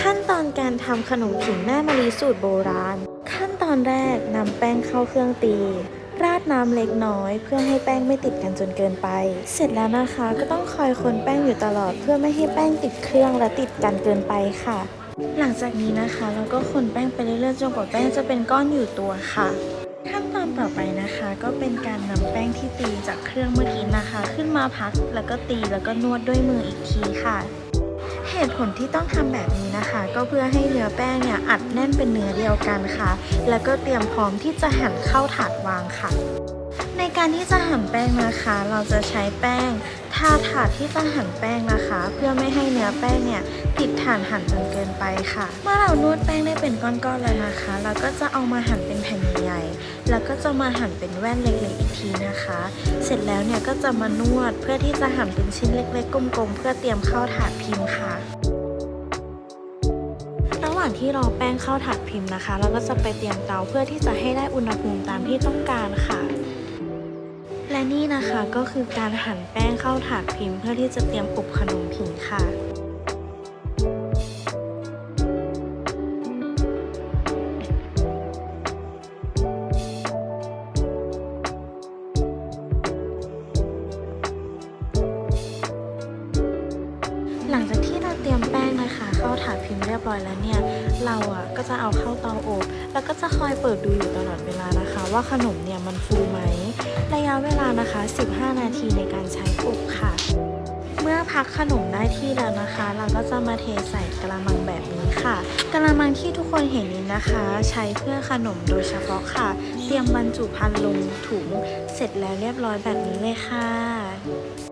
ขั้นตอนการทำขนมผิงแม่มะลิสูตรโบราณ ขั้นตอนแรกนำแป้งเข้าเครื่องตี ราดน้ำเล็กน้อย เพื่อให้แป้งไม่ติดกันจนเกินไป เสร็จแล้วนะคะก็ต้องคอยคนแป้งอยู่ตลอด เพื่อไม่ให้แป้งติดเครื่องและติดกันเกินไปค่ะ หลังจากนี้นะคะเราก็คนแป้งไปเรื่อยๆจนกว่าแป้งจะเป็นก้อนอยู่ตัวค่ะ ขั้นตอนต่อไปนะคะ ก็เป็นการนำแป้งที่ตีจากเครื่องเมื่อกี้นะคะ ขึ้นมาพักแล้วก็ตีแล้วก็นวดด้วยมืออีกทีค่ะ เหตุผลที่ต้องทำแบบนี้นะคะ ก็เพื่อให้เนื้อแป้งเนี่ยอัดแน่นเป็นเนื้อเดียวกันค่ะ แล้วก็เตรียมพร้อมที่จะหั่นเข้าถาดวางค่ะ ในการที่จะหั่นแป้งนะคะ เราจะใช้แป้งทาถาดที่จะหั่นแป้งนะคะ เพื่อไม่ให้เนื้อแป้งเนี่ย ติดฐานหั่นจนเกินไปค่ะ เมื่อเรานวดแป้งได้เป็นก้อนๆแล้วนะคะ เราก็จะเอามาหั่นเป็นแผ่นใหญ่ๆแล้วก็จะมาหั่นเป็นแว่นเล็กๆอีกทีนะคะ เสร็จแล้วเนี่ยก็จะมานวดเพื่อที่จะหั่นเป็นชิ้นเล็กๆกลมๆ เพื่อเตรียมเข้าถาดพิมพ์ค่ะระหว่างที่รอแป้งเข้าถาดพิมพ์นะคะ เราก็จะไปเตรียมเตาเพื่อที่จะให้ได้อุณหภูมิตามที่ต้องการค่ะ และนี่นะคะก็คือการหั่นแป้งเข้าถาดพิมพ์ เพื่อที่จะเตรียมอบขนมผิงค่ะ หลังจากที่เราเตรียมแป้งนะคะ เข้าถาดพิมพ์เรียบร้อยแล้วเนี่ย เราอะก็จะเอาเข้าเตาอบ แล้วก็จะคอยเปิดดูอยู่ตลอดเวลานะคะ ว่าขนมเนี่ยมันฟูไหม ระยะเวลานะคะ 15 นาทีในการใช้อบค่ะ เมื่อพักขนมได้ที่แล้วนะคะ เราก็จะมาเทใส่กระมังแบบนี้ค่ะกระมังที่ทุกคนเห็นนี้นะคะ ใช้เพื่อขนมโดยเฉพาะค่ะ เตรียมบรรจุภัณฑ์ลงถุงเสร็จแล้วเรียบร้อยแบบนี้เลยค่ะ